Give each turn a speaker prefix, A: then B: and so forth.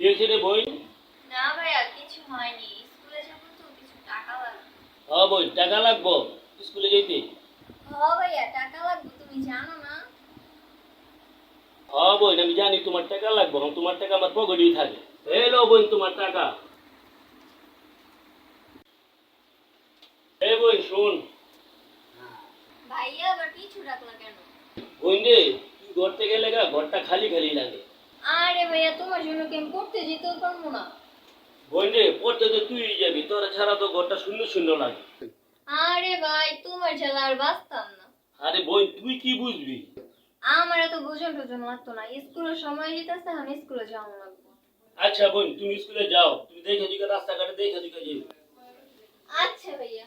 A: কি হয়েছে রে বই?
B: না ভাইয়া কিছু হয়নি। স্কুলে যাব তো কিছু টাকা লাগবে।
A: বই টাকা লাগবো? স্কুলে যেতে
B: হ ভাইয়া টাকা লাগবে তুমি জানো না?
A: বোন আমি জানি তোমার টাকা লাগবে তোমার টাকা আমার পকেটেই থাকে। এলো বোন তোমার টাকা। বোন শুন।
B: ভাইয়া আবার কিছু কেন?
A: বোন রে তুই ঘর থেকে গা ঘরটা খালি খালি লাগে।
B: আরে ভাইয়া তোমার জন্য কি আমি পড়তে যেতেও পারব না?
A: বোন পড়তে তো তুই যাবি তোর ছাড়া তো ঘরটা শূন্য শূন্য লাগে।
B: আরে ভাই তোমার ছেলে আর বাঁচতাম না।
A: আরে বোন তুই কি বুঝবি?
B: আমার এত বুঝন টুজন লাগতো না স্কুলের সময় যেতেছে আমি স্কুলে যাওয়া লাগবো।
A: আচ্ছা বোন তুমি স্কুলে যাও তুমি দেখে দিকে রাস্তাঘাটে দেখে দিকে যাও
B: আচ্ছা ভাইয়া